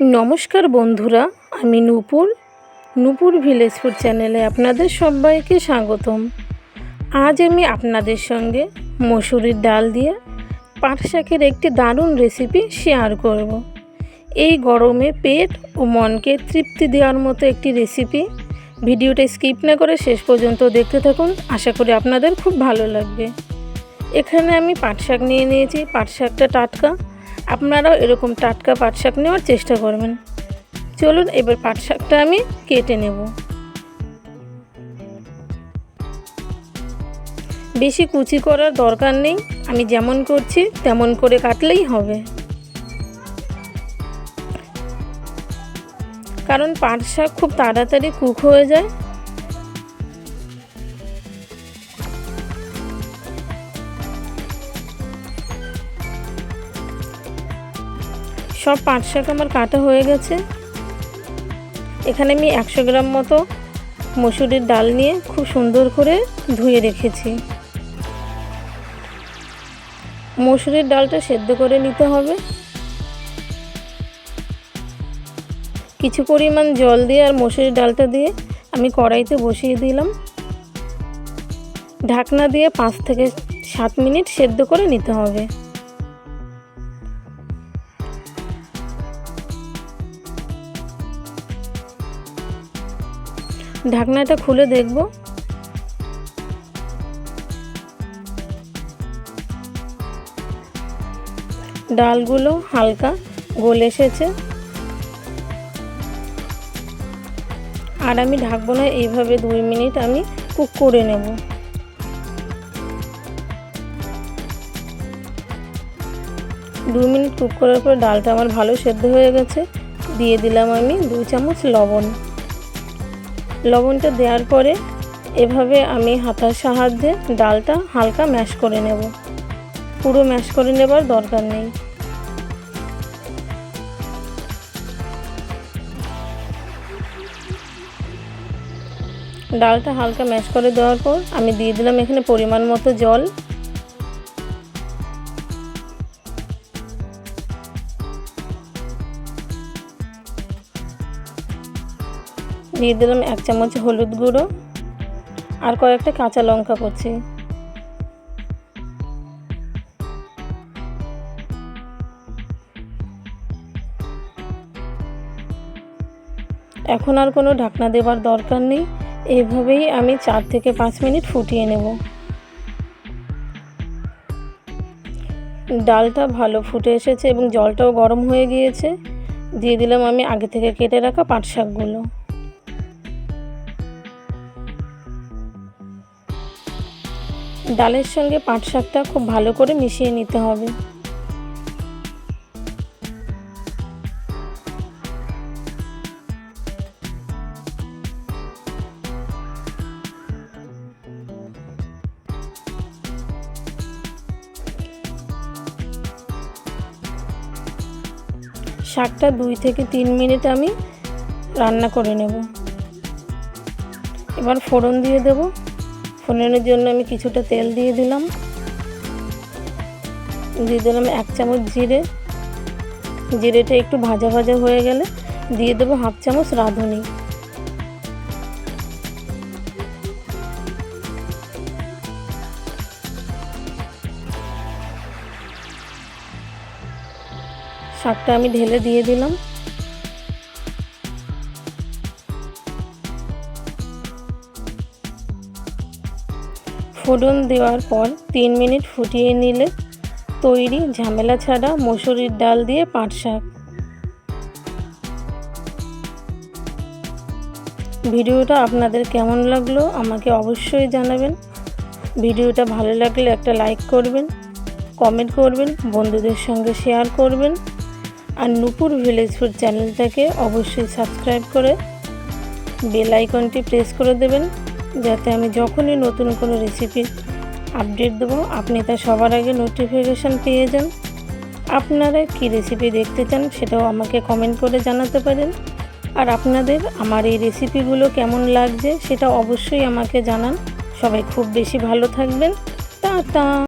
নমস্কার বন্ধুরা, আমি নূপুর। নূপুর ভিলেজ ফুড চ্যানেলে আপনাদের সবাইকে স্বাগতম। আজ আমি আপনাদের সঙ্গে মসুরির ডাল দিয়ে পাট শাকের একটি দারুণ রেসিপি শেয়ার করব। এই গরমে পেট ও মনকে তৃপ্তি দেওয়ার মতো একটি রেসিপি ভিডিওটা স্কিপ না করে শেষ পর্যন্ত দেখতে থাকুন, আশা করি আপনাদের খুব ভালো লাগবে। এখানে আমি পাট শাক নিয়ে নিয়েছি। পাট শাকটা টাটকা আপনারাও এরকম টাটকা পাট শাক নেওয়ার চেষ্টা করবেন। চলুন এবার পাট শাকটা আমি কেটে নেব। বেশি কুচি করার দরকার নেই, আমি যেমন করছি তেমন করে কাটলেই হবে। কারণ পাট শাক খুব তাড়াতাড়ি কুক হয়ে যায় সব পাঁচ শাক আমার কাটা হয়ে গেছে। এখানে আমি একশো গ্রাম মতো মসুরির ডাল নিয়ে খুব সুন্দর করে ধুয়ে রেখেছি। মসুরির ডালটা সেদ্ধ করে নিতে হবে। কিছু পরিমাণ জল দিয়ে আর মসুরির ডালটা দিয়ে আমি কড়াইতে বসিয়ে দিলাম। ঢাকনা দিয়ে পাঁচ থেকে সাত মিনিট সেদ্ধ করে নিতে হবে। ঢাকনাটা খুলে দেখব। ডালগুলো হালকা গলে এসেছে। আর আমি ঢাকবো না, এইভাবে দুই মিনিট আমি কুক করে নেব। দুই মিনিট কুক করার পর ডালটা আমার ভালো সেদ্ধ হয়ে গেছে। দিয়ে দিলাম আমি দুই চামচ লবণ। লবণটা দেওয়ার পরে এভাবে আমি হাতার সাহায্যে ডালটা হালকা ম্যাশ করে নেব। পুরো ম্যাশ করে নেবার দরকার নেই। ডালটা হালকা ম্যাশ করে দেওয়ার পর আমি দিয়ে দিলাম এখানে পরিমাণ মতো জল। দিয়ে দিলাম এক চামচ হলুদ গুঁড়ো আর কয়েকটা কাঁচা লঙ্কা করছি এখন আর কোনো ঢাকনা দেবার দরকার নেই। এভাবেই আমি চার থেকে পাঁচ মিনিট ফুটিয়ে নেব। ডালটা ভালো ফুটে এসেছে এবং জলটাও গরম হয়ে গিয়েছে। দিয়ে দিলাম আমি আগে থেকে কেটে রাখা পাট শাকগুলো ডালের সঙ্গে পাট শাকটা খুব ভালো করে মিশিয়ে নিতে হবে। শাকটা দুই থেকে তিন মিনিট আমি রান্না করে নেব। এবার ফোড়ন দিয়ে দেবো। ফোড়নের জন্য আমি কিছুটা তেল দিয়ে দিলাম। দিয়ে দিলাম এক চামচ জিরে। জিরেটা একটু ভাজা ভাজা হয়ে গেলে দিয়ে দেবো হাফ চামচ রাঁধুনি। শাকটা আমি ঢেলে দিয়ে দিলাম। ফোড়ন দেওয়ার পর তিন মিনিট ফুটিয়ে নিলে তৈরি ঝামেলা ছাড়া মসুরির ডাল দিয়ে পাট শাক। ভিডিওটা আপনাদের কেমন লাগল আমাকে অবশ্যই জানাবেন। ভিডিওটা ভালো লাগলে একটা লাইক করবেন, কমেন্ট করবেন, বন্ধুদের সঙ্গে শেয়ার করবেন, আর নুপুর ভিলেজ ফুড চ্যানেলটাকে অবশ্যই সাবস্ক্রাইব করে বেল আইকনটি প্রেস করে দেবেন। যাতে আমি যখনই নতুন কোনো রেসিপির আপডেট দেবো, আপনি তা সবার আগে নোটিফিকেশান পেয়ে যান। আপনারা কি রেসিপি দেখতে চান সেটাও আমাকে কমেন্ট করে জানাতে পারেন। আর আপনাদের আমার এই রেসিপিগুলো কেমন লাগছে সেটা অবশ্যই আমাকে জানান। সবাই খুব বেশি ভালো থাকবেন। টা